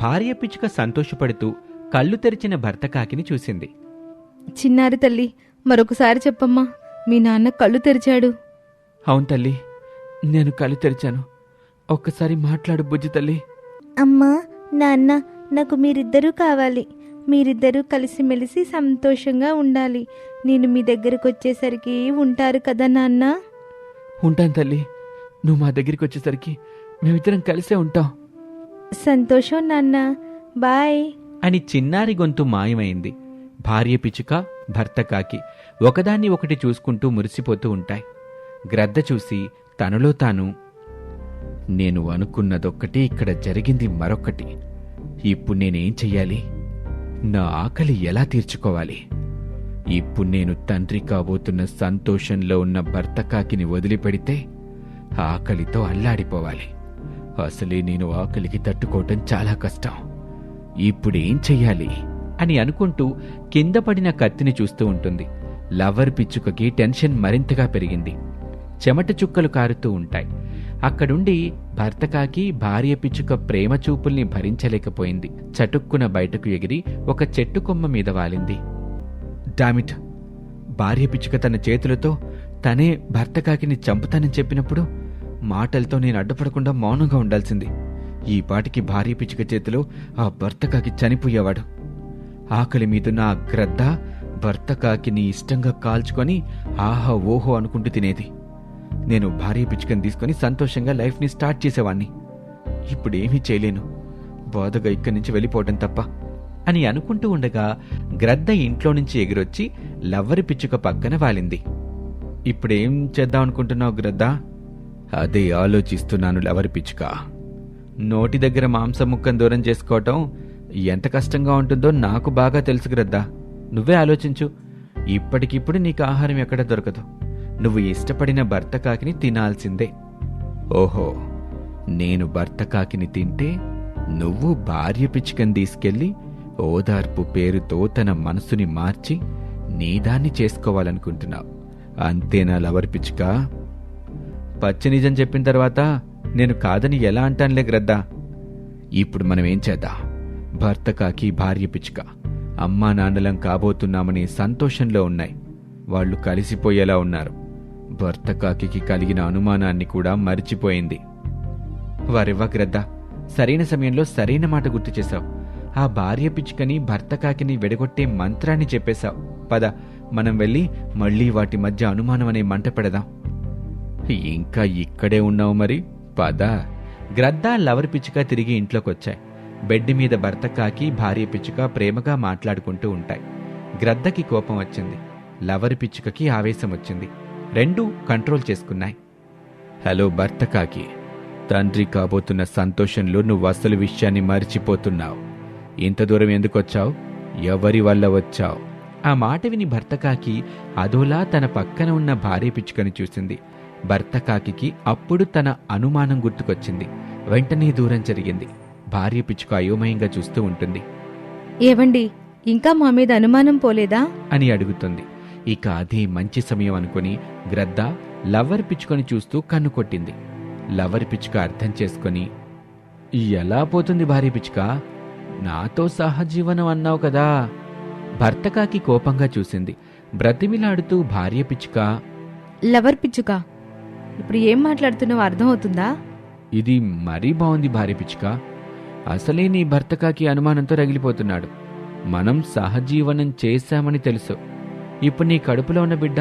భార్య పిచ్చుక సంతోషపడుతూ కళ్ళు తెరిచిన భర్త కాకిని చూసింది. చిన్నారి తల్లి మరొకసారి చెప్పమ్మా మీ నాన్న కళ్ళు తెరిచాడు. అవును తల్లి నేను కళ్ళు తెరిచాను. ఒక్కసారి మాట్లాడు బుజ్జి తల్లి. అమ్మా నాన్న నాకు మీరిద్దరూ కావాలి. మీరిద్దరూ కలిసిమెలిసి సంతోషంగా ఉండాలి. నేను మీ దగ్గరకు వచ్చేసరికి ఉంటారు కదా నాన్న? ఉంటాను తల్లి. నువ్వు మా దగ్గరికి వచ్చేసరికి మేమిద్దరం కలిసే ఉంటాం. సంతోషం నాన్న. బాయ్. అని చిన్నారి గొంతు మాయమైంది. భార్య పిచ్చుక భర్త కాకి ఒకదాన్ని ఒకటి చూసుకుంటూ మురిసిపోతూ ఉంటాయి. గ్రద్ద చూసి తనలో తాను నేను అనుకున్నదొక్కటి ఇక్కడ జరిగింది మరొక్కటి. ఇప్పుడు నేనేం చెయ్యాలి? నా ఆకలి ఎలా తీర్చుకోవాలి? ఇప్పుడు నేను తండ్రి కాబోతున్న సంతోషంలో ఉన్న భర్త కాకిని వదిలిపెడితే ఆకలితో అల్లాడిపోవాలి. అసలే నేను ఆకలికి తట్టుకోవటం చాలా కష్టం. ఇప్పుడేం చెయ్యాలి? అని అనుకుంటూ కింద పడిన కత్తిని చూస్తూ ఉంటుంది. లవర్ పిచ్చుకకి టెన్షన్ మరింతగా పెరిగింది. చెమట చుక్కలు కారుతూ ఉంటాయి. అక్కడుండి భర్త కాకి భార్య పిచ్చుక ప్రేమ చూపుల్ని భరించలేకపోయింది. చటుక్కున బయటకు ఎగిరి ఒక చెట్టు కొమ్మ మీద వాలింది. డామిట్ భార్య పిచ్చుక తన చేతులతో తనే భర్త కాకిని చంపుతానని చెప్పినప్పుడు మాటలతో నేను అడ్డుపడకుండా మౌనంగా ఉండాల్సింది. ఈ పాటికి భార్య పిచ్చుక చేతిలో ఆ భర్త కాకి చనిపోయేవాడు. ఆకలి మీదున్న ఆ గ్రద్ద భర్త కాకిని ఇష్టంగా కాల్చుకొని ఆహా ఓహో అనుకుంటూ తినేది. నేను భార్య పిచ్చుకని తీసుకొని సంతోషంగా లైఫ్ని స్టార్ట్ చేసేవాణ్ణి. ఇప్పుడేమీ చేయలేను. బాధగా ఇక్కడి నుంచి వెళ్ళిపోవటం తప్ప అని అనుకుంటూ ఉండగా గ్రద్ద ఇంట్లో నుంచి ఎగిరొచ్చి లవ్వరి పిచ్చుక పక్కన వాలింది. ఇప్పుడేం చేద్దాం అనుకుంటున్నావు గ్రద్ద? అదే ఆలోచిస్తున్నాను లవరి పిచ్చుక. నోటి దగ్గర మాంసం ముక్కను దూరం చేసుకోవటం ఎంత కష్టంగా ఉంటుందో నాకు బాగా తెలుసు గ్రద్దా. నువ్వే ఆలోచించు. ఇప్పటికిప్పుడు నీకు ఆహారం ఎక్కడ దొరకదు. నువ్వు ఇష్టపడిన భర్త కాకిని తినాల్సిందే. ఓహో నేను భర్త కాకిని తింటే నువ్వు భార్య పిచ్చుకని తీసుకెళ్ళి ఓదార్పు పేరుతో తన మనసుని మార్చి నీదాన్ని చేసుకోవాలనుకుంటున్నావు. అంతేనా లవర్ పిచ్చుకా? పచ్చి నిజం చెప్పిన తర్వాత నేను కాదని ఎలా అంటానులే గ్రద్దా? ఇప్పుడు మనం ఏం చేద్దాం? భర్త కాకి భార్య పిచ్చుక. అమ్మా నాన్నలం కాబోతున్నామని సంతోషంలో ఉన్నాయి. వాళ్ళు కలిసిపోయేలా ఉన్నారు. భర్త కాకి కలిగిన అనుమానాన్ని కూడా మరిచిపోయింది. వారివ్వ గ్రద్ద సరైన సమయంలో సరైన మాట గుర్తు చేశావు. ఆ భార్య పిచ్చుకని భర్త కాకిని వెడగొట్టే మంత్రాన్ని చెప్పేశావు. పద మనం వెళ్ళి మళ్ళీ వాటి మధ్య అనుమానం అనే మంట పెడదాం. ఇంకా ఇక్కడే ఉన్నావు మరి? పద. గ్రద్ద లవర్ పిచ్చుక తిరిగి ఇంట్లోకొచ్చాయి. బెడ్ మీద భర్త కాకి భార్య పిచ్చుక ప్రేమగా మాట్లాడుకుంటూ ఉంటాయి. గ్రద్దకి కోపం వచ్చింది. లవర్ పిచ్చుకకి ఆవేశం వచ్చింది. రెండూ కంట్రోల్ చేసుకున్నాయి. హలో భర్త కాకి. తండ్రి కాబోతున్న సంతోషంలో నువ్వు అసలు విషయాన్ని మర్చిపోతున్నావు. ఇంత దూరం ఎందుకొచ్చావు? ఎవరి వల్ల వచ్చావు? ఆ మాట విని భర్త కాకి అదోలా తన పక్కన ఉన్న భార్య పిచ్చుకని చూసింది. భర్త కాకికి అప్పుడు తన అనుమానం గుర్తుకొచ్చింది. వెంటనే దూరం జరిగింది. భార్య పిచ్చుక అయోమయంగా చూస్తూ ఉంటుంది. ఏవండి ఇంకా మా మీద అనుమానం పోలేదా? అని అడుగుతుంది. ఇక అదే మంచి సమయం అనుకుని గ్రద్ద లవర్ పిచ్చుకొని చూస్తూ కన్ను కొట్టింది. లవర్ పిచ్చుక అర్థం చేసుకొని ఎలా పోతుంది భార్య పిచ్చుక? నాతో సహజీవనం అన్నావు కదా. భర్తకాకి కోపంగా చూసింది. బ్రతిమిలాడుతూ భార్య పిచ్చుక లవర్ పిచ్చుక ఇప్పుడు ఏం మాట్లాడుతున్నావో? అర్థమవుతుందా? ఇది మరీ బాగుంది భార్య పిచ్చుక. అసలే నీ భర్తకాకి అనుమానంతో రగిలిపోతున్నాడు. మనం సహజీవనం చేశామని తెలుసు. ఇప్పుడు నీ కడుపులో ఉన్న బిడ్డ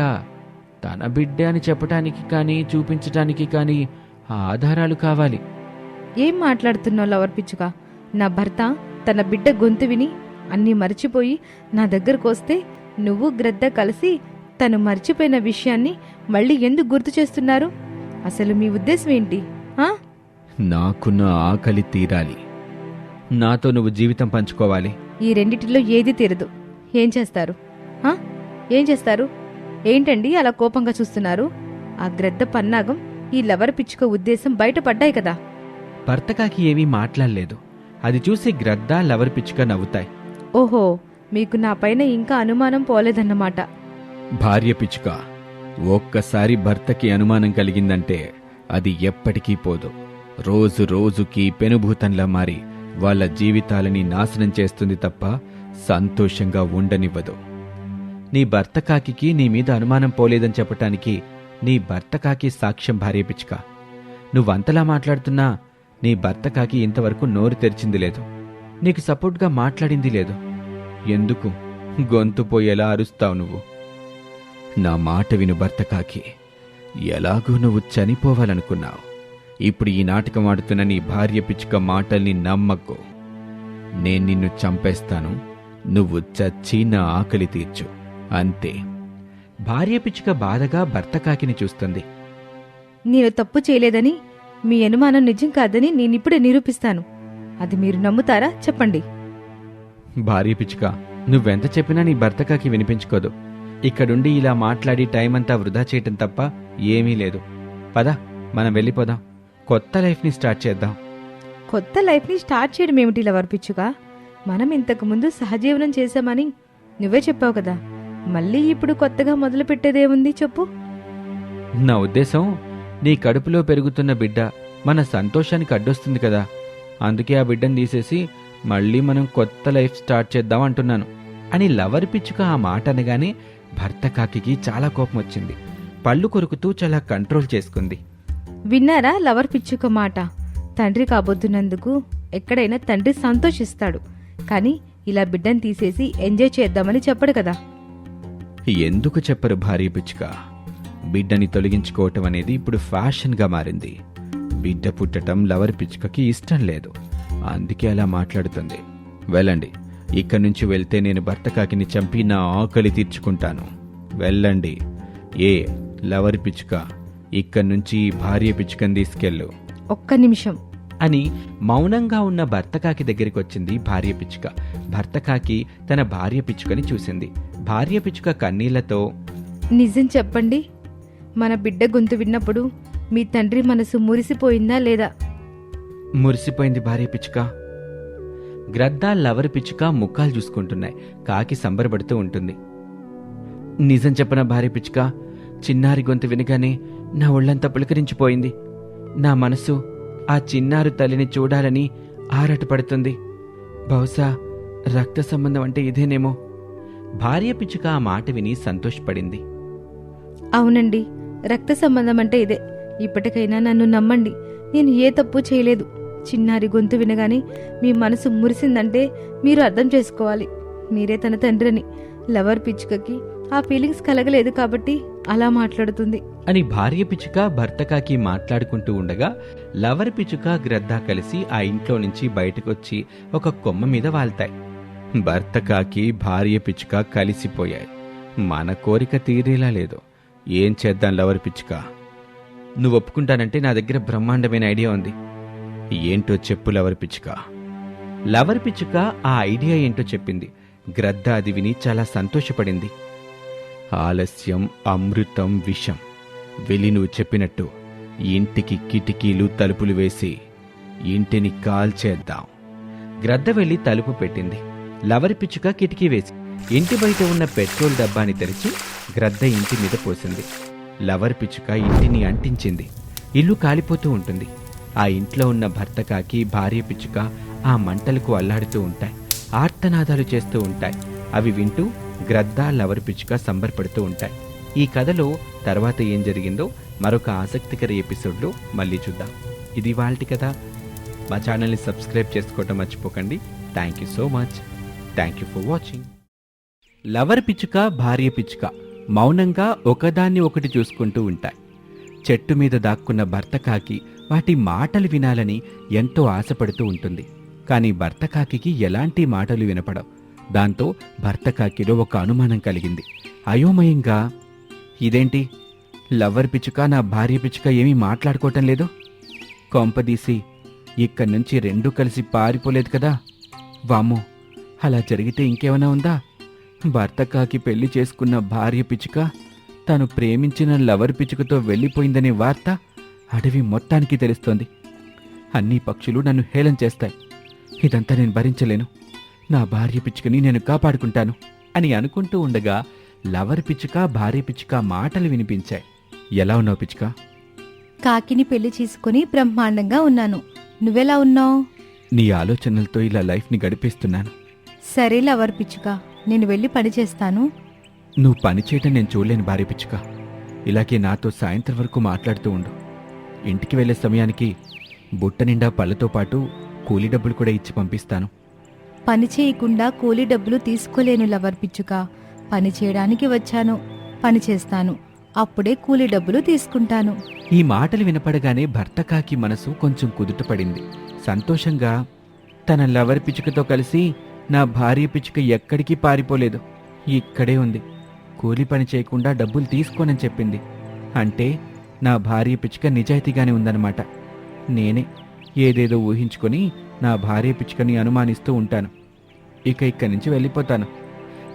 తన బిడ్డ అని చెప్పటానికి కానీ చూపించటానికి కానీ ఆధారాలు కావాలి. ఏం మాట్లాడుతున్నావు లవర్ పిచ్చుక? నా భర్త తన బిడ్డ గొంతు విని అన్నీ మర్చిపోయి నా దగ్గరకు వస్తే నువ్వు గ్రద్ద కలిసి తను మర్చిపోయిన విషయాన్ని మళ్ళీ ఎందుకు గుర్తు చేస్తున్నారు? అసలు మీ ఉద్దేశం ఏంటి? నాకున్న ఆకలి తీరాలి. నాతో నువ్వు జీవితం పంచుకోవాలి. ఈ రెండిటిలో ఏది తీరదు. ఏం చేస్తారు? ఏం చేస్తారు? ఏంటండి అలా కోపంగా చూస్తున్నారు? ఆ గ్రద్ద పన్నాగం ఈ లవర్ పిచ్చుక ఉద్దేశం బయటపడ్డాయి కదా. భర్తకాకి ఏమీ మాట్లాడలేదు. అది చూసి గ్రద్ద లవర్ పిచ్చుక నవ్వుతాయి. ఓహో మీకు నా పైన ఇంకా అనుమానం పోలేదన్నమాట. భార్య పిచ్చుక. ఒక్కసారి భర్తకి అనుమానం కలిగిందంటే అది ఎప్పటికీ పోదు. రోజు రోజుకి పెనుభూతంలా మారి వాళ్ళ జీవితాలని నాశనం చేస్తుంది తప్ప సంతోషంగా ఉండనివ్వదు. నీ భర్త కాకి నీ మీద అనుమానం పోలేదని చెప్పటానికి నీ భర్త కాకి సాక్ష్యం భార్య పిచ్చుక. నువ్వంతలా మాట్లాడుతున్నా నీ భర్త కాకి ఇంతవరకు నోరు తెరిచింది లేదు. నీకు సపోర్ట్గా మాట్లాడింది లేదు. ఎందుకు? గొంతు పోయేలా అరుస్తావు నువ్వు. నా మాట విను భర్త కాకి ఎలాగూ నువ్వు చనిపోవాలనుకున్నావు. ఇప్పుడు ఈ నాటకం ఆడుతున్న నీ భార్య పిచ్చుక మాటల్ని నమ్మకు. నేను నిన్ను చంపేస్తాను. నువ్వు చచ్చి నా ఆకలి తీర్చు. అంతే. భార్య పిచ్చుక బాధగా భర్త కాకిని చూస్తుంది. నేను తప్పు చేయలేదని మీ అనుమానం నిజం కాదని నేనిప్పుడే నిరూపిస్తాను. అది మీరు నమ్ముతారా? చెప్పండి. భార్య పిచ్చుక నువ్వెంత చెప్పినా నీ భర్త కాకి వినిపించుకోదు. ఇక్కడుండి ఇలా మాట్లాడి టైం అంతా వృధా చేయటం తప్ప ఏమీ లేదు. పద మనం వెళ్ళిపోదాం. కొత్త లైఫ్ని స్టార్ట్ చేద్దాం. కొత్త లైఫ్ని స్టార్ట్ చేయడం ఏమిటి ఇలా వర్పించుగా మనం ఇంతకు ముందు సహజీవనం చేశామని నువ్వే చెప్పావు కదా. మళ్ళీ ఇప్పుడు కొత్తగా మొదలు పెట్టేదేముంది చెప్పు. నా ఉద్దేశం నీ కడుపులో పెరుగుతున్న బిడ్డ మన సంతోషానికి అడ్డొస్తుంది కదా. అందుకే ఆ బిడ్డను తీసేసి మళ్ళీ మనం కొత్త లైఫ్ స్టార్ట్ చేద్దాం అంటున్నాను. అని లవర్ పిచ్చుక ఆ మాట అనగానే భర్త కాకికి చాలా కోపం వచ్చింది. పళ్ళు కొరుకుతూ చాలా కంట్రోల్ చేసుకుంది. విన్నారా లవర్ పిచ్చుక మాట? తండ్రి కాబోతున్నందుకు ఎక్కడైనా తండ్రి సంతోషిస్తాడు. కానీ ఇలా బిడ్డను తీసేసి ఎంజాయ్ చేద్దామని చెప్పడు కదా. ఎందుకు చెప్పరు భార్య పిచ్చుక? బిడ్డని తొలగించుకోవటం అనేది ఇప్పుడు ఫ్యాషన్గా మారింది. బిడ్డ పుట్టటం లవర్ పిచ్చుకకి ఇష్టం లేదు. అందుకే అలా మాట్లాడుతుంది. వెళ్ళండి. ఇక్కడి నుంచి వెళ్తే నేను భర్త కాకిని చంపి నా ఆకలి తీర్చుకుంటాను. వెళ్ళండి. ఏ లవర్ పిచ్చుక ఇక్కడి నుంచి భార్య పిచ్చుకని తీసుకెళ్ళు. ఒక్క నిమిషం. అని మౌనంగా ఉన్న భర్త కాకి దగ్గరికి వచ్చింది భార్య పిచ్చుక. భర్త కాకి తన భార్య పిచ్చుకని చూసింది. భార్య పిచ్చుక కన్నీళ్ళతో నిజం చెప్పండి. మన బిడ్డ గొంతు విన్నప్పుడు మీ తండ్రి మనసు మురిసిపోయిందా లేదా? మురిసిపోయింది భార్య పిచ్చుక. గ్రద్ద లవర్ పిచ్చుక ముఖాలు చూసుకుంటున్నాయి. కాకి సంబరపడుతూ ఉంటుంది. నిజం చెప్పన భార్య పిచ్చుక? చిన్నారి గొంతు వినగానే నా ఒళ్ళంతా పులకరించిపోయింది. నా మనసు ఆ చిన్నారు తల్లిని చూడాలని ఆరాటపడుతుంది బహుశా రక్త సంబంధం అంటే ఇదేనేమో. భార్య పిచ్చుక ఆ మాట విని సంతోషపడింది. అవునండి రక్త సంబంధం అంటే ఇదే. ఇప్పటికైనా నన్ను నమ్మండి. నేను ఏ తప్పు చేయలేదు. చిన్నారి గొంతు వినగానే మీ మనసు మురిసిందంటే మీరు అర్థం చేసుకోవాలి. మీరే తన తండ్రిని. లవర్ పిచ్చుకకి ఆ ఫీలింగ్స్ కలగలేదు కాబట్టి అలా మాట్లాడుతుంది. అని భార్య పిచ్చుక భర్త కాకి మాట్లాడుకుంటూ ఉండగా లవర్ పిచ్చుక గ్రద్ద కలిసి ఆ ఇంట్లో నుంచి బయటకొచ్చి ఒక కొమ్మ మీద వాల్తాయి భర్త కాకి భార్య పిచ్చుక కలిసిపోయాయి. మన కోరిక తీరేలా లేదు. ఏం చేద్దాం లవర్ పిచ్చుక? నువ్వు ఒప్పుకుంటానంటే నా దగ్గర బ్రహ్మాండమైన ఐడియా ఉంది. ఏంటో చెప్పు లవరి పిచ్చుక. లవరి పిచ్చుక ఆ ఐడియా ఏంటో చెప్పింది. గ్రద్ద అది విని చాలా సంతోషపడింది. ఆలస్యం అమృతం విషం. వెళ్ళి నువ్వు చెప్పినట్టు. ఇంటికి కిటికీలు తలుపులు వేసి ఇంటిని కాల్చేద్దాం. గ్రద్ద వెళ్ళి తలుపు పెట్టింది. లవరి పిచ్చుక కిటికీ వేసి ఇంటి బయట ఉన్న పెట్రోల్ డబ్బాని తెరిచి గ్రద్ద ఇంటి మీద పోసింది. లవర్ పిచ్చుక ఇంటిని అంటించింది. ఇల్లు కాలిపోతూ ఉంటుంది. ఆ ఇంట్లో ఉన్న భర్త కాకి భార్య పిచ్చుక ఆ మంటలకు అల్లాడుతూ ఉంటాయి. ఆర్తనాదాలు చేస్తూ ఉంటాయి. అవి వింటూ గ్రద్ద లవర్ పిచ్చుక సంబరపడుతూ ఉంటాయి. ఈ కథలో తర్వాత ఏం జరిగిందో మరొక ఆసక్తికర ఎపిసోడ్లో మళ్ళీ చూద్దాం. ఇది వాళ్ళ కథ. మా ఛానల్ని సబ్స్క్రైబ్ చేసుకోవటం మర్చిపోకండి. Thank you so much thank you for watching lover పిచ్చుక భార్య పిచ్చుక మౌనంగా ఒకదాన్ని ఒకటి చూసుకుంటూ ఉంటాయి. చెట్టు మీద దాక్కున్న భర్త కాకి వాటి మాటలు వినాలని ఎంతో ఆశపడుతూ ఉంటుంది. కానీ భర్త కాకికి ఎలాంటి మాటలు వినపడవు. దాంతో భర్త కాకిలో ఒక అనుమానం కలిగింది. అయోమయంగా ఇదేంటి? లవ్వర్ పిచ్చుక నా భార్య పిచ్చుక ఏమీ మాట్లాడుకోవటం లేదు? కొంపదీసి ఇక్కడి నుంచి రెండూ కలిసి పారిపోలేదు కదా? వామ్మో అలా జరిగితే ఇంకేమైనా ఉందా? భర్త కాకి పెళ్ళి చేసుకున్న భార్య పిచ్చుక తను ప్రేమించిన లవర్ పిచ్చుకతో వెళ్ళిపోయిందనే వార్త? అడవి మొత్తానికి తెలుస్తోంది. అన్ని పక్షులు నన్ను హేళన చేస్తాయి. ఇదంతా నేను భరించలేను. నా భార్య పిచ్చుకని నేను కాపాడుకుంటాను అని అనుకుంటూ ఉండగా లవర్ పిచ్చుక భార్య పిచ్చుక మాటలు వినిపించాయి. ఎలా ఉన్నావు పిచ్చుక? కాకిని పెళ్ళి చేసుకుని బ్రహ్మాండంగా ఉన్నాను. నువ్వెలా ఉన్నావు? నీ ఆలోచనలతో ఇలా లైఫ్ని గడిపేస్తున్నాను. సరే లవర్ పిచ్చుక నేను వెళ్ళి పని చేస్తాను. నువ్వు పని చేయటం నేను చూడలేను భార్య పిచ్చుక. ఇలాగే నాతో సాయంత్రం వరకు మాట్లాడుతూ ఉండు. ఇంటికి వెళ్ళే సమయానికి బుట్ట నిండా పళ్ళతో పాటు కూలీ డబ్బులు కూడా ఇచ్చి పంపిస్తాను. పని చేయకుండా కూలీ డబ్బులు తీసుకోలేను లవర్ పిచ్చుక. పని చేయడానికి వచ్చాను. పని చేస్తాను. అప్పుడే కూలీ డబ్బులు తీసుకుంటాను. ఈ మాటలు వినపడగానే భర్త కాకి మనసు కొంచెం కుదుటపడింది సంతోషంగా తన లవర్ పిచ్చుకతో కలిసి నా భార్య పిచ్చుక ఎక్కడికి పారిపోలేదు. ఇక్కడే ఉంది. కూలి పని చేయకుండా డబ్బులు తీసుకోనని చెప్పింది. అంటే నా భార్య పిచ్చుక నిజాయితీగానే ఉందన్నమాట. నేనే ఏదేదో ఊహించుకొని నా భార్య పిచ్చుకని అనుమానిస్తూ ఉంటాను. ఇక ఇక్కడి నుంచి వెళ్ళిపోతాను.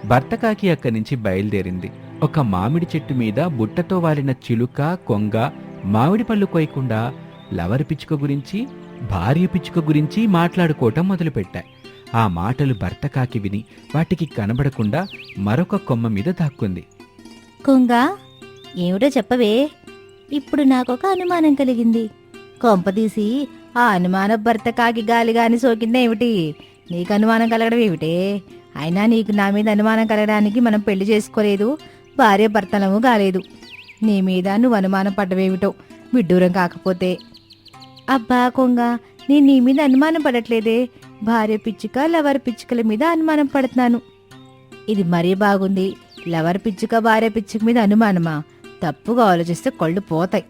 భర్త కాకి అక్కడి నుంచి బయలుదేరింది. ఒక మామిడి చెట్టు మీద బుట్టతో వాలిన చిలుక కొంగ మామిడి పళ్ళు కోయకుండా లవర్ పిచ్చుక గురించి భార్య పిచ్చుక గురించి మాట్లాడుకోవటం మొదలుపెట్టాయి ఆ మాటలు భర్త కాకి విని వాటికి కనబడకుండా మరొక కొమ్మ మీద దాక్కుంది. కొంగ ఏమిటో చెప్పవే. ఇప్పుడు నాకొక అనుమానం కలిగింది. కొంపదీసి ఆ అనుమాన భర్త కాకి గాలి గాని సోకిందేమిటి? నీకు అనుమానం కలగడం ఏమిటే? అయినా నీకు నా మీద అనుమానం కలగడానికి మనం పెళ్ళి చేసుకోలేదు భార్య భర్తలము కాలేదు. నీ మీద నువ్వు అనుమానం పడ్డవేమిటో విడ్డూరం కాకపోతే. అబ్బా కొంగ నేను నీ మీద అనుమానం పడట్లేదే. భార్య పిచ్చుక లవర్ పిచ్చుకల మీద అనుమానం పడుతున్నాను. ఇది మరీ బాగుంది. లవర్ పిచ్చుక భార్య పిచ్చుక మీద అనుమానమా? తప్పుగా ఆలోచిస్తే కళ్ళు పోతాయి.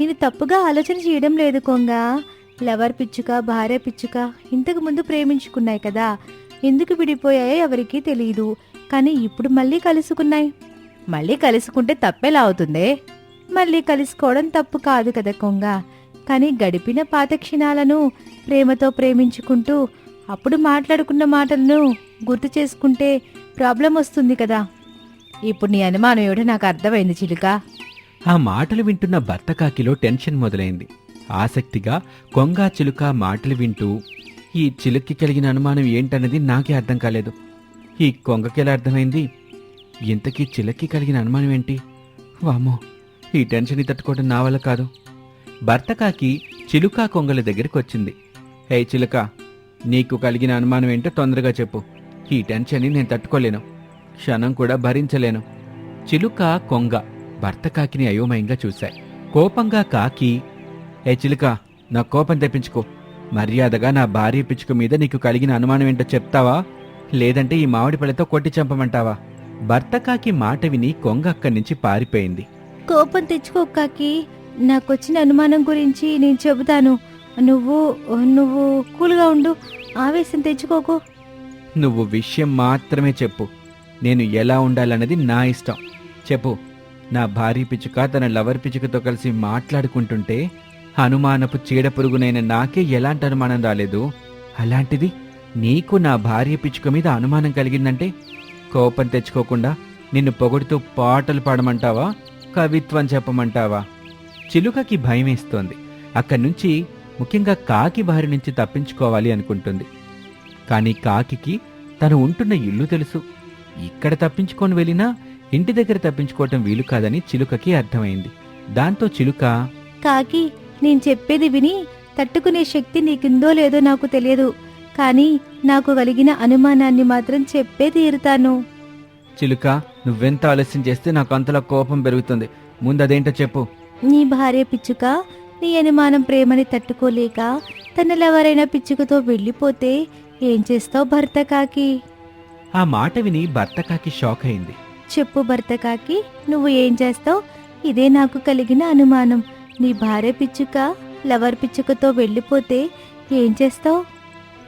నేను తప్పుగా ఆలోచన చేయడం లేదు కొంగ. లవర్ పిచ్చుక భార్య పిచ్చుక ఇంతకు ముందు ప్రేమించుకున్నాయి కదా. ఎందుకు విడిపోయాయో ఎవరికీ తెలియదు కానీ ఇప్పుడు మళ్ళీ కలుసుకున్నాయి. మళ్ళీ కలుసుకుంటే తప్పేలా అవుతుందే? మళ్ళీ కలుసుకోవడం తప్పు కాదు కదా కొంగ. కానీ గడిపిన పాత క్షణాలను ప్రేమతో ప్రేమించుకుంటూ అప్పుడు మాట్లాడుకున్న మాటలను గుర్తు చేసుకుంటే ప్రాబ్లం వస్తుంది కదా. ఇప్పుడు నీ అనుమానం ఏమిటో నాకు అర్థమైంది చిలుక. ఆ మాటలు వింటున్న భర్త కాకిలో టెన్షన్ మొదలైంది. ఆసక్తిగా కొంగ చిలుక మాటలు వింటూ ఈ చిలుక్కి కలిగిన అనుమానం ఏంటన్నది నాకే అర్థం కాలేదు. ఈ కొంగకి ఎలా అర్థమైంది? ఇంతకీ చిలక్కి కలిగిన అనుమానం ఏంటి? వామ్మో ఈ టెన్షన్ తట్టుకోవడం నా వల్ల కాదు. భర్త కాకి చిలుక కొంగల దగ్గరికి వచ్చింది. హే చిలుక నీకు కలిగిన అనుమానం ఏంటో తొందరగా చెప్పు. ఈ టెన్షన్ని నేను తట్టుకోలేను. క్షణం కూడా భరించలేను. చిలుక కొంగ భర్త కాకిని అయోమయంగా చూశాయి. కోపంగా కాకి ఏ చిలుక నా కోపం తెప్పించుకో. మర్యాదగా నా భార్య పిచ్చుక మీద నీకు కలిగిన అనుమానం ఏంటో చెప్తావా? లేదంటే ఈ మామిడి పళ్ళతో కొట్టి చంపమంటావా? భర్త కాకి మాట విని కొంగ అక్కడి నుంచి పారిపోయింది. కోపం తెచ్చుకోకాకి నాకొచ్చిన అనుమానం గురించి నేను చెబుతాను. నువ్వు నువ్వు కూల్గా ఉండు. ఆవేశం తెచ్చుకోకు. నువ్వు విషయం మాత్రమే చెప్పు. నేను ఎలా ఉండాలన్నది నా ఇష్టం. చెప్పు. నా భార్య పిచ్చుక తన లవర్ పిచ్చుకతో కలిసి మాట్లాడుకుంటుంటే అనుమానపు చీడపురుగునైన నాకే ఎలాంటి అనుమానం రాలేదు. అలాంటిది నీకు నా భార్య పిచ్చుక మీద అనుమానం కలిగిందంటే కోపం తెచ్చుకోకుండా నిన్ను పొగుడుతూ పాటలు పాడమంటావా? కవిత్వం చెప్పమంటావా? చిలుకకి భయమేస్తోంది. అక్కడి నుంచి ముఖ్యంగా కాకి బారి నుంచి తప్పించుకోవాలి అనుకుంటుంది. కానీ కాకికి తను ఉంటున్న ఇల్లు తెలుసు. ఇక్కడ తప్పించుకొని వెళ్ళినా ఇంటి దగ్గర తప్పించుకోవటం వీలు కాదని చిలుకకి అర్థమైంది. దాంతో చిలుక కాకి నేను చెప్పేది విని తట్టుకునే శక్తి నీకుందో లేదో నాకు తెలియదు కానీ నాకు కలిగిన అనుమానాన్ని మాత్రం చెప్పే తీరుతాను. చిలుక నువ్వెంత ఆలస్యం చేస్తే నాకు అంతలా కోపం పెరుగుతుంది. ముందు అదేంటో చెప్పు. నీ భార్య పిచ్చుక నీ అనుమానం ప్రేమని తట్టుకోలేక తనలెవరైనా పిచ్చుకతో వెళ్ళిపోతే ఏం చేస్తావు భర్త కాకి? ఆ మాట విని భర్త కాకి షాక్ అయింది. చెప్పు భర్త కాకి నువ్వు ఏం చేస్తావు? ఇదే నాకు కలిగిన అనుమానం. నీ భార్య పిచ్చుక లవర్ పిచ్చుకతో వెళ్ళిపోతే ఏం చేస్తావు?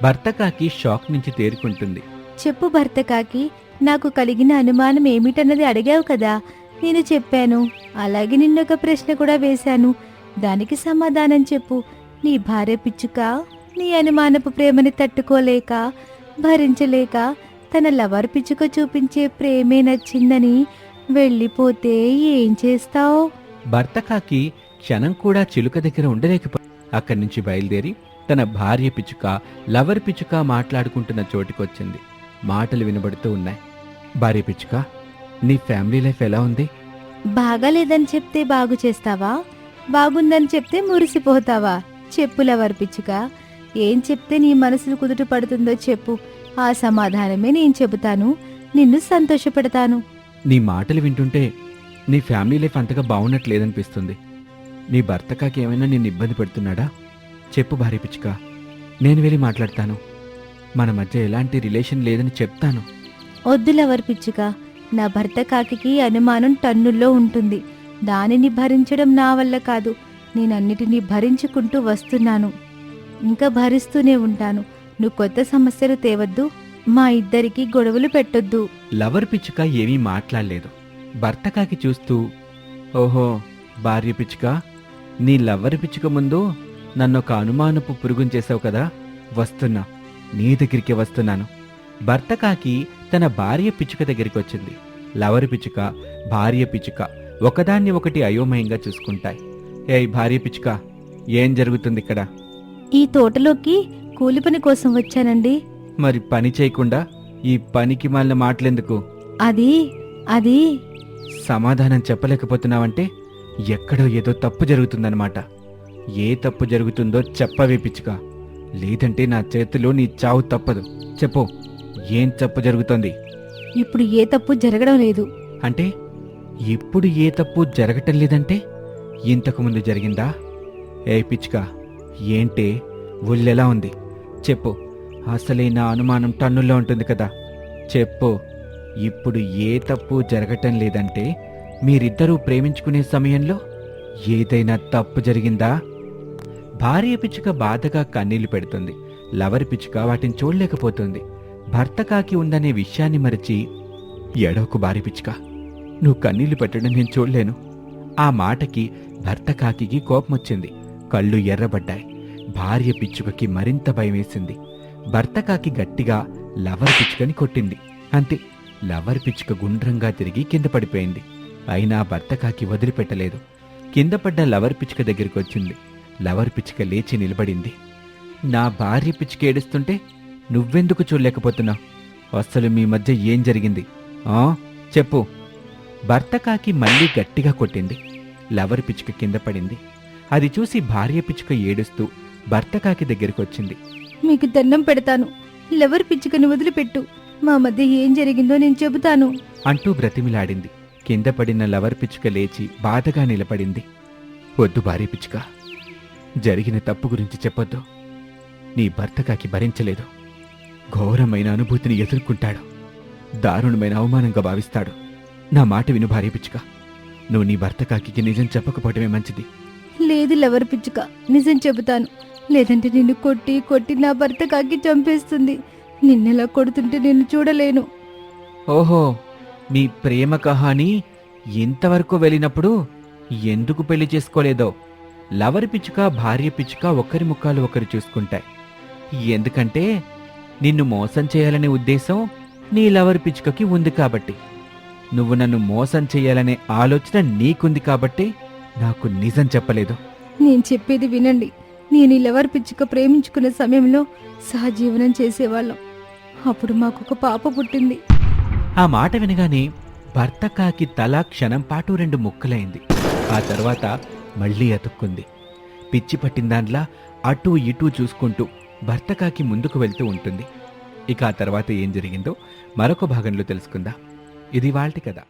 భర్త కాకి షాక్ నుంచి తేరుకుంటుంది. చెప్పు భర్త కాకి నాకు కలిగిన అనుమానం ఏమిటన్నది అడిగావు కదా? నేను చెప్పాను. అలాగే నిన్నొక ప్రశ్న కూడా వేశాను. దానికి సమాధానం చెప్పు. నీ భార్య పిచ్చుక నీ అనుమానపు ప్రేమని తట్టుకోలేక భరించలేక తన లవర్ పిచ్చుక చూపించే ప్రేమే నచ్చిందని వెళ్ళిపోతే ఏం చేస్తావు? భర్త కాకి క్షణం కూడా చిలుక దగ్గర ఉండలేకపోయి అక్కడి నుంచి బయలుదేరి తన భార్య పిచ్చుక లవర్ పిచ్చుక మాట్లాడుకుంటున్న చోటికొచ్చింది. మాటలు వినబడుతూ ఉన్నాయి. భార్య పిచ్చుక నీ ఫ్యామిలీ లైఫ్ ఎలా ఉంది? బాగాలేదని చెప్తే బాగు చేస్తావా? బాగుందని చెప్తే మురిసిపోతావా? చెప్పు లవర్ పిచ్చుక. ఏం చెప్తే నీ మనసును కుదుట పడుతుందో చెప్పు. ఆ సమాధానమే నేను చెబుతాను. నిన్ను సంతోషపెడతాను. నీ మాటలు వింటుంటే నీ ఫ్యామిలీ లైఫ్ అంతగా బాగున్నట్లేదనిపిస్తుంది. నీ భర్త కాకి ఏమైనా నిన్ను ఇబ్బంది పెడుతున్నాడా? చెప్పు భార్య పిచ్చుక. నేను వెళ్ళి మాట్లాడతాను. మన మధ్య ఎలాంటి రిలేషన్ లేదని చెప్తాను. వద్దులెవరు పిచ్చుక. నా భర్త కాకికి అనుమానం టన్నుల్లో ఉంటుంది. దానిని భరించడం నా వల్ల కాదు. నేనన్నిటినీ భరించుకుంటూ వస్తున్నాను. ఇంకా భరిస్తూనే ఉంటాను. నువ్వు కొత్త సమస్యలు తేవద్దు మా ఇద్దరికి గొడవలు పెట్టొద్దు. లవర్ పిచ్చుక ఏమీ మాట్లాడలేదు. భర్త కాకి చూస్తూ ఓహో భార్య పిచ్చుక నీ లవ్వర్ పిచ్చుక ముందు నన్ను ఒక అనుమానపు పురుగుని చేసావు కదా వస్తున్నా నీ దగ్గరికి వస్తున్నాను. భర్త కాకి తన భార్య పిచ్చుక దగ్గరికి వచ్చింది లవర్ పిచ్చుక భార్య పిచ్చుక ఒకదాన్ని ఒకటి అయోమయంగా చూసుకుంటాయి. ఏయ్ భార్య పిచ్చుక ఏం జరుగుతుంది ఇక్కడ? ఈ తోటలోకి కూలి పని కోసం వచ్చానండి. మరి పని చేయకుండా ఈ పనికి మాలిన మాటలెందుకు? అది అది. సమాధానం చెప్పలేకపోతున్నావంటే ఎక్కడో ఏదో తప్పు జరుగుతుందన్నమాట. ఏ తప్పు జరుగుతుందో చెప్పవే పిచ్చుక. లేదంటే నా చేతిలో నీ చావు తప్పదు. చెప్పు ఏం తప్పు జరుగుతోంది? ఇప్పుడు ఏ తప్పు జరగడం లేదు. అంటే ఇప్పుడు ఏ తప్పు జరగటం లేదంటే ఇంతకు ముందు జరిగిందా? ఏ పిచ్చుక ఏంటే ఒళ్ళెలా ఉంది? చెప్పు. అసలే నా అనుమానం టన్నుల్లో ఉంటుంది కదా. చెప్పు. ఇప్పుడు ఏ తప్పు జరగటం లేదంటే మీరిద్దరూ ప్రేమించుకునే సమయంలో ఏదైనా తప్పు జరిగిందా? భార్య పిచ్చుక బాధగా కన్నీళ్ళు పెడుతుంది. లవరి పిచ్చుక వాటిని చూడలేకపోతుంది. భర్త కాకి ఉందనే విషయాన్ని మరిచి ఎడవకు భార్య పిచ్చుక. నువ్వు కన్నీళ్ళు పెట్టడం నేను చూడలేను. ఆ మాటకి భర్త కాకికి కోపమొచ్చింది. కళ్ళు ఎర్రబడ్డాయి. భార్య పిచ్చుకకి మరింత భయమేసింది. భర్త కాకి గట్టిగా లవర్ పిచ్చుకని కొట్టింది. అంతే లవర్ పిచ్చుక గుండ్రంగా తిరిగి కింద పడిపోయింది. అయినా భర్త కాకి వదిలిపెట్టలేదు. కింద పడ్డ లవర్ పిచ్చుక దగ్గరికి వచ్చింది. లవర్ పిచ్చుక లేచి నిలబడింది. నా భార్య పిచ్చుక ఏడుస్తుంటే నువ్వెందుకు చూడలేకపోతున్నావు? అస్సలు మీ మధ్య ఏం జరిగింది? ఆ చెప్పు. భర్త కాకి మళ్ళీ గట్టిగా కొట్టింది. లవర్ పిచ్చుక కింద పడింది. అది చూసి భార్య పిచ్చుక ఏడుస్తూ భర్త కాకి దగ్గరికి వచ్చింది. మీకు దండం పెడతాను. లెవర్ పిచ్చుకని వదిలిపెట్టు. మా మధ్య ఏం జరిగిందో నేను చెబుతాను. అంటూ బ్రతిమిలాడింది. కింద పడిన లవర్ పిచ్చుక లేచి బాధగా నిలబడింది. వద్దు భార్య పిచ్చుక. జరిగిన తప్పు గురించి చెప్పొద్దు. నీ భర్త కాకి భరించలేదు. ఘోరమైన అనుభూతిని ఎదుర్కొంటాడు. దారుణమైన అవమానంగా భావిస్తాడు. నా మాట విను భార్య పిచ్చుక. నువ్వు నీ భర్త కాకి నిజం చెప్పకపోవటమే మంచిది. లేదు లెవర్ పిచ్చుక. నిజం చెబుతాను. లేదంటే నిన్ను కొట్టి కొట్టి నా భర్త కాకి చంపేస్తుంది. నిన్నెలా కొడుతుంటే నేను చూడలేను. ఓహో మీ ప్రేమ కహాని ఇంతవరకు వెళ్ళినప్పుడు ఎందుకు పెళ్ళి చేసుకోలేదో? లవర్ పిచ్చుక భార్య పిచ్చుక ఒకరి ముఖాలు ఒకరు చూసుకుంటాయి. ఎందుకంటే నిన్ను మోసం చేయాలనే ఉద్దేశం నీ లవర్ పిచ్చుకకి ఉంది కాబట్టి. నువ్వు నన్ను మోసం చేయాలనే ఆలోచన నీకుంది కాబట్టి నాకు నిజం చెప్పలేదు. నేను చెప్పేది వినండి. నేను ఈ లెవర్ పిచ్చుక ప్రేమించుకునే సమయంలో సహజీవనం చేసేవాళ్ళం. అప్పుడు మాకొక పాప పుట్టింది. ఆ మాట వినగానే భర్త కాకి తల క్షణం పాటు రెండు ముక్కలైంది. ఆ తర్వాత మళ్ళీ అతుక్కుంది. పిచ్చి పట్టిన దాంట్లో అటూ ఇటూ చూసుకుంటూ భర్త కాకి ముందుకు వెళ్తూ ఉంటుంది. ఇక ఆ తర్వాత ఏం జరిగిందో మరొక భాగంలో తెలుసుకుందాం. ఇది వాళ్ళ కదా